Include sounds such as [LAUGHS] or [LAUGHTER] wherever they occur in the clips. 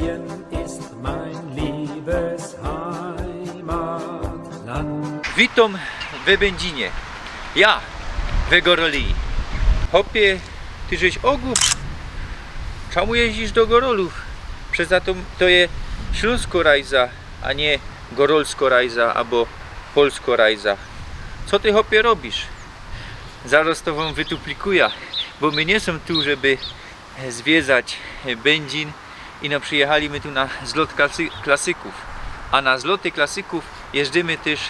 Schlesien ist mein liebes Heimatland. Witam w Będzinie. Ja, w Goroli. Hopie, ty żeś ogłup. Czemu jeździsz do Gorolów? Przecież to, to je Śląsko-Rajza, a nie Gorolsko-Rajza albo Polsko-Rajza. Co ty hopie robisz? Zaraz to wam wytuplikuję, bo my nie są tu, żeby zwiedzać Będzin i no przyjechaliśmy tu na zlot klasy, klasyków. A na zloty klasyków jeżdżymy też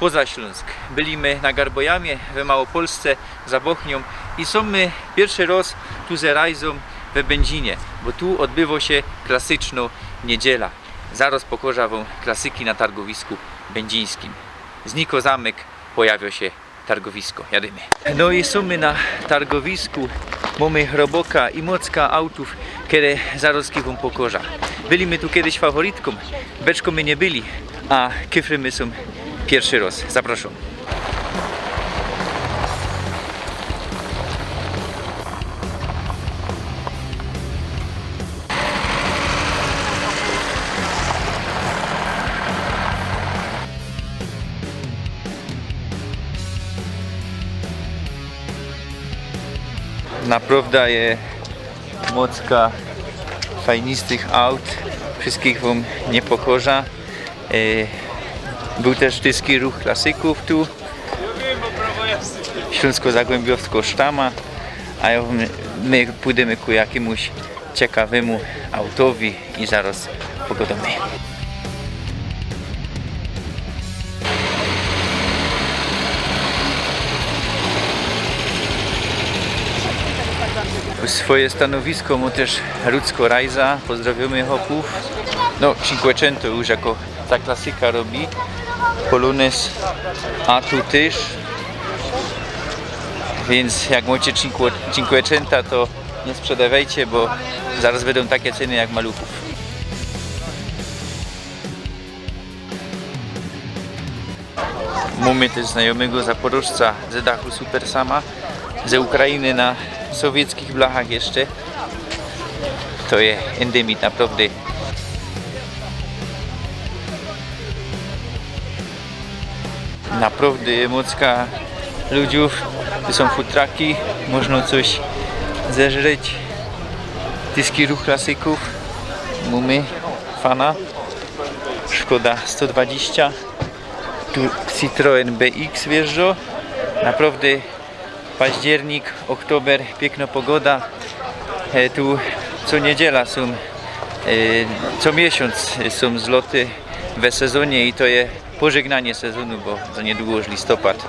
poza Śląsk. Byliśmy na Garbojamie, w Małopolsce, za Bochnią i są my pierwszy raz tu ze Rajzą we Będzinie, bo tu odbywa się klasyczno niedziela. Zaraz pokorza wam klasyki na targowisku będzińskim. Zniko zamek, pojawia się targowisko. Jadymy. No i są my na targowisku. Mamy roboka i mocka autów, które wam pokorza. Byliśmy tu kiedyś faworytką, beczką my nie byli, a kyfry my są pierwszy raz. Zapraszam. Naprawdę je mocka fajnistych aut. Wszystkich wam nie pokorza. E, Był też tyski ruch klasyków tu. Śląsko-Zagłębiowsko Sztama. A my pójdziemy ku jakiemuś ciekawemu autowi i zaraz pogadamy. Swoje stanowisko mu też Rudzko Rajza. Pozdrawiamy chłopów. No, Cinquecento już jako ta klasyka robi. Polones, a tu też. Więc jak macie Cinque- Cinquecenta, to nie sprzedawajcie, bo zaraz będą takie ceny jak maluchów. Mamy też znajomego zaporożca ze dachu Super Sama, ze Ukrainy na sowieckich blachach jeszcze. To jest endemit naprawdę. Naprawdę mocka ludziów. Tu są futraki, można coś zeżreć. Tyski ruch klasyków. Mamy fana. Szkoda 120. Tu Citroen BX wjeżdża. Naprawdę październik, oktober, piękna pogoda. E, tu co niedziela są, e, co miesiąc są zloty we sezonie i to jest pożegnanie sezonu, bo za niedługo już listopad.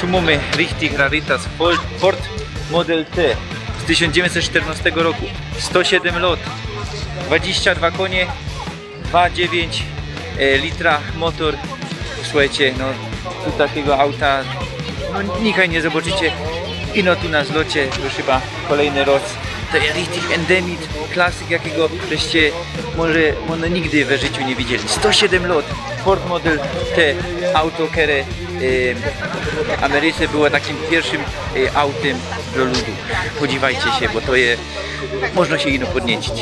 Tu mamy richtig Raritas Ford, Model T z 1914 roku. 107 lot, 22 konie, 2,9 e, litra motor. Słuchajcie, no tu takiego auta no nichaj nie zobaczycie. I no tu na zlocie już chyba kolejny roz. To jest richtig endemit, klasyk jakiego żeście może, może nigdy we życiu nie widzieli. 107 lot, Ford Model T, auto, które e, w Ameryce było takim pierwszym e, autem do ludu. Podziwajcie się, bo to jest, można się ino podniecić.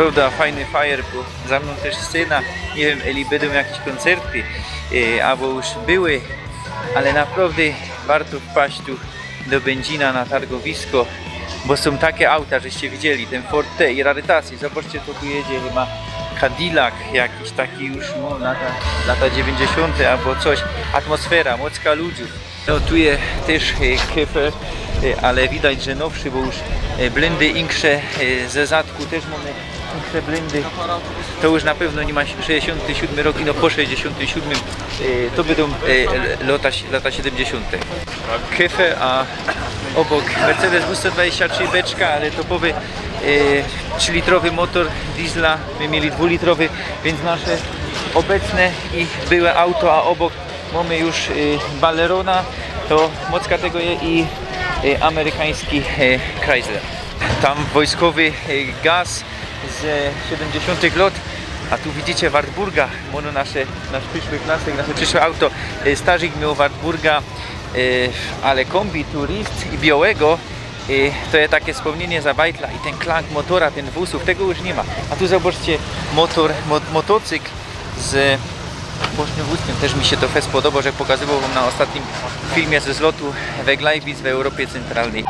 Prawda, fajny fire, bo za mną też scena. Nie wiem, Eli będą jakieś koncerty, e, albo już były, ale naprawdę warto wpaść tu do Będzina na targowisko, bo są takie auta, żeście widzieli, ten Ford T i rarytasy. Zobaczcie, co tu jedzie chyba Cadillac, jakiś taki już no, lata, lata 90. albo coś. Atmosfera, mocka ludzi. No tu jest też e, Kefer, e, ale widać, że nowszy, bo już blendy insze e, ze zadku też mamy większe blendy. To już na pewno nie ma 67 rok, no po 67 y, to będą y, lata, lata 70. Kefe, a obok Mercedes W123 beczka, ale topowy y, 3-litrowy motor diesla, my mieli 2-litrowy, więc nasze obecne i byłe auto, a obok mamy już y, Balerona, to mocka tego je i y, amerykański y, Chrysler. Tam wojskowy y, gaz z 70 lat, a tu widzicie Wartburga, mono nasze, nasz przyszły klasyk, nasze przyszłe auto. Y, Starzyk miał Wartburga, y, ale kombi turist i białego y, to jest takie wspomnienie za bajtla i ten klank motora, ten wózów, tego już nie ma. A tu zobaczcie motor, mo, motocykl z bocznym wózkiem. Też mi się to fest podobał, że pokazywał wam na ostatnim filmie ze zlotu Weglajwis w Europie Centralnej.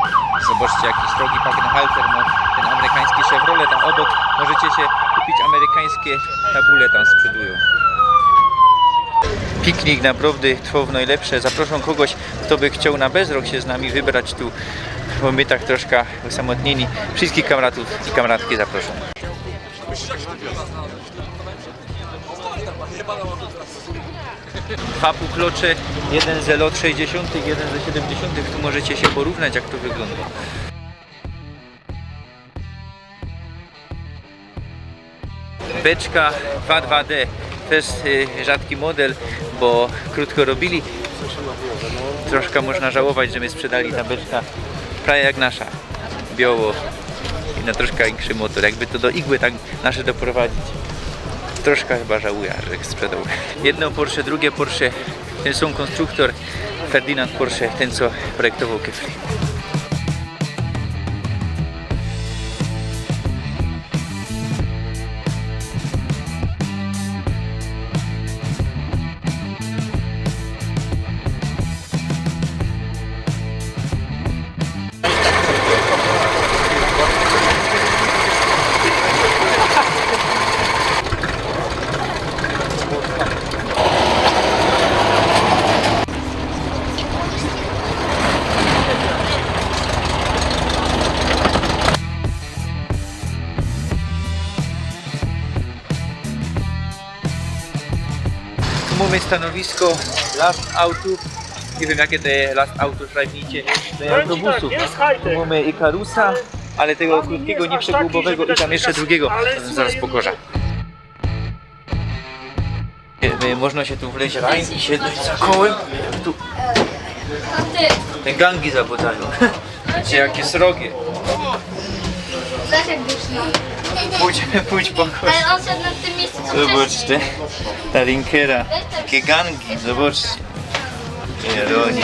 Zobaczcie jaki strogi Pagenhalter ma ten amerykański Chevrolet, a obok możecie się kupić amerykańskie tabule tam sprzedują. Piknik naprawdę trwał najlepsze. Zaproszą kogoś, kto by chciał na bezrok się z nami wybrać tu, bo my tak troszkę osamotnieni. Wszystkich kamratów i kamratki zaproszą. Dwa półklocze, jeden z lot 60, jeden ze 70. Tu możecie się porównać jak to wygląda. Beczka 22D to jest y, rzadki model, bo krótko robili. Troszkę można żałować, że my sprzedali ta beczka prawie jak nasza, biało i na troszkę większy motor. Jakby to do igły tak nasze doprowadzić. Troszkę chyba żałuję, że sprzedał. Jedno Porsche, drugie Porsche, ten sam konstruktor Ferdinand Porsche, ten co projektował Kefli. Mamy stanowisko last autoów. Nie wiem jakie te last auto szlajbnicie do autobusów. Tu mamy Ikarusa, ale tego krótkiego, nieprzegłubowego i tam jeszcze drugiego. Zaraz pokorza. Można się tu wleźć rań i siedząc za kołem. Tu te gangi zabodzają. [LAUGHS] Widzicie jakie srogie. Zasiek duszny. Pójdź, pójdź po kość. Ale on szedł na tym miejscu co Zobaczcie, ta linkera, takie gangi, zobaczcie. Jeronie,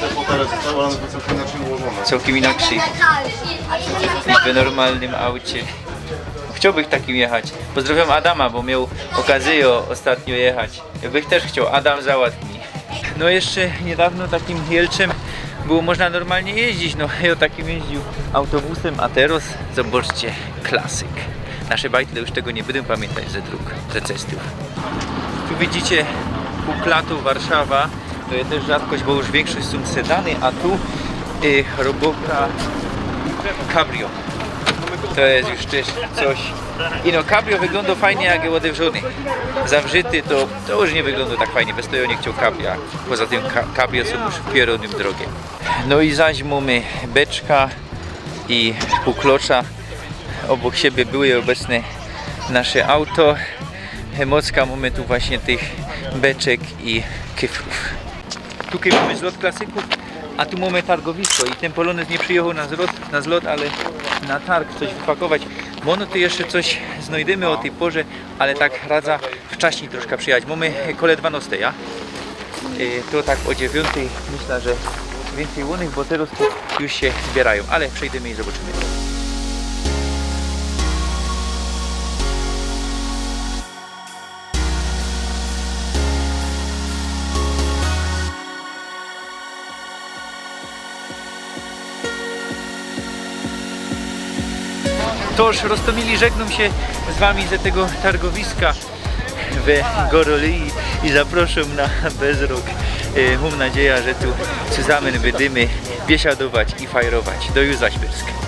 Te fotele zostały, ale one były całkiem inaczej ułożone. całkiem inaczej niż w normalnym aucie. Chciałbym takim jechać. Pozdrawiam Adama, bo miał okazję ostatnio jechać. Jakbyś też chciał, Adam załatwi. No jeszcze niedawno takim Jelczem było można normalnie jeździć. No ja takim jeździł autobusem, a teraz zobaczcie, klasyk. Nasze bajtle już tego nie będą pamiętać ze dróg, ze cestów. Tu widzicie Puklatów Warszawa. To jest też rzadkość, bo już większość są sedany, a tu y, roboka cabrio. To jest już też coś. I no cabrio wygląda fajnie jak odewrzony. Zawrzyty to, to już nie wygląda tak fajnie, bez tego nie chciał cabrio. Poza tym cabrio są już w pieronym drogie. No i zaś mamy beczka i półklocza. Obok siebie były obecne nasze auto. Mocka mamy tu właśnie tych beczek i kyfrów. Tutaj mamy zlot klasyków, a tu mamy targowisko i ten polonez nie przyjechał na zlot, na zlot ale na targ coś wypakować. Mono tu jeszcze coś znajdziemy o tej porze, ale tak radza wcześniej troszkę przyjechać. Mamy kole 12, ja? Y, To tak o 9 myślę, że więcej łonych, bo teraz tu już się zbierają, ale przejdziemy i zobaczymy. Toż Rostomili żegnam się z Wami ze tego targowiska w Gorolii i zapraszam na bezrok. E, Mam nadzieję, że tu zusammen będziemy biesiadować i fajrować. Do zaśpiersk.